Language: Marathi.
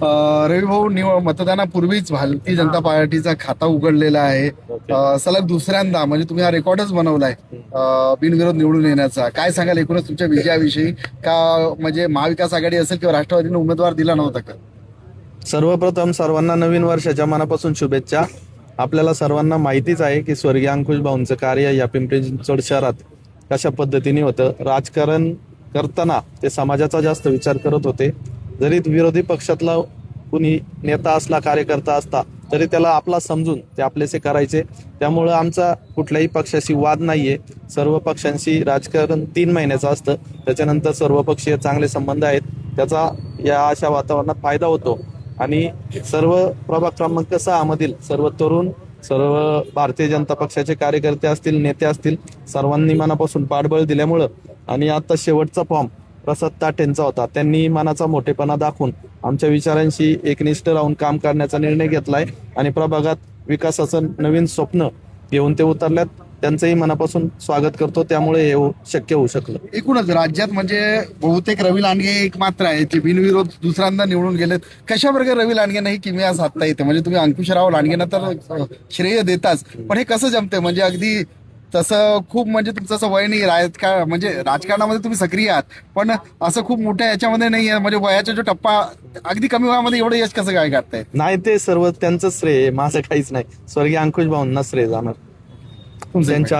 रवी भाऊ निव मतदानापूर्वीच भारतीय जनता पार्टीचा खाता उघडलेला आहे. सलग दुसऱ्यांदा म्हणजे तुम्ही हा रेकॉर्डच बनवलाय बिनविरोध निवडून येण्याचा. काय सांगाल एकूणच तुमच्या विजयाविषयी? का म्हणजे महाविकास आघाडी असेल किंवा राष्ट्रवादीने उमेदवार दिला नव्हता का? सर्वप्रथम सर्वांना नवीन वर्षाच्या मनापासून शुभेच्छा. आपल्याला सर्वांना माहितीच आहे की स्वर्गीय अंकुश भाऊंचं कार्य या पिंपरी चिंचवड शहरात कशा पद्धतीने होतं. राजकारण करताना ते समाजाचा जास्त विचार करत होते. जरी विरोधी पक्षातला कुणी नेता असला कार्यकर्ता असता तरी त्याला आपला समजून ते आपलेसे करायचे. त्यामुळं आमचा कुठल्याही पक्षाशी वाद नाहीये. सर्व पक्षांशी राजकारण तीन महिन्याचं असतं. त्याच्यानंतर सर्व पक्षीय चांगले संबंध आहेत. त्याचा या अशा वातावरणात फायदा होतो. आणि सर्व प्रभाग क्रमांक सहामधील सर्व तरुण सर्व भारतीय जनता पक्षाचे कार्यकर्ते असतील नेते असतील सर्वांनी मनापासून पाठबळ दिल्यामुळं आणि आता शेवटचा फॉर्म प्रसाद ताटेंचा होता. त्यांनी मनाचा मोठेपणा दाखवून आमच्या विचारांशी एकनिष्ठ राहून काम करण्याचा निर्णय घेतलाय आणि प्रभागात विकासाचं नवीन स्वप्न घेऊन ते उतरल्यात. त्यांचंही मनापासून स्वागत करतो. त्यामुळे हे हो- शक्य होऊ शकलं. एकूणच राज्यात म्हणजे बहुतेक रवी लांडगे एक मात्र आहे जे बिनविरोध दुसऱ्यांदा निवडून गेलेत. कशा प्रकारे रवी लांडगेंना ही किमया साधता येते? म्हणजे तुम्ही अंकुशराव लांडगेंना तर श्रेय देताच. पण हे कसं जमते म्हणजे अगदी तसं खूप म्हणजे तुमचं असं वय नाही राजकारण म्हणजे राजकारणामध्ये तुम्ही सक्रिय आहात. पण असं खूप मोठ्या याच्यामध्ये नाही आहे म्हणजे वयाचा जो टप्पा अगदी कमी वयामध्ये एवढं यश कसं काय काढताय? नाही ते सर्व त्यांचं श्रेय आहे, माझं काहीच नाही. स्वर्गीय अंकुश भाऊंना श्रेय जाणार. त्यांच्या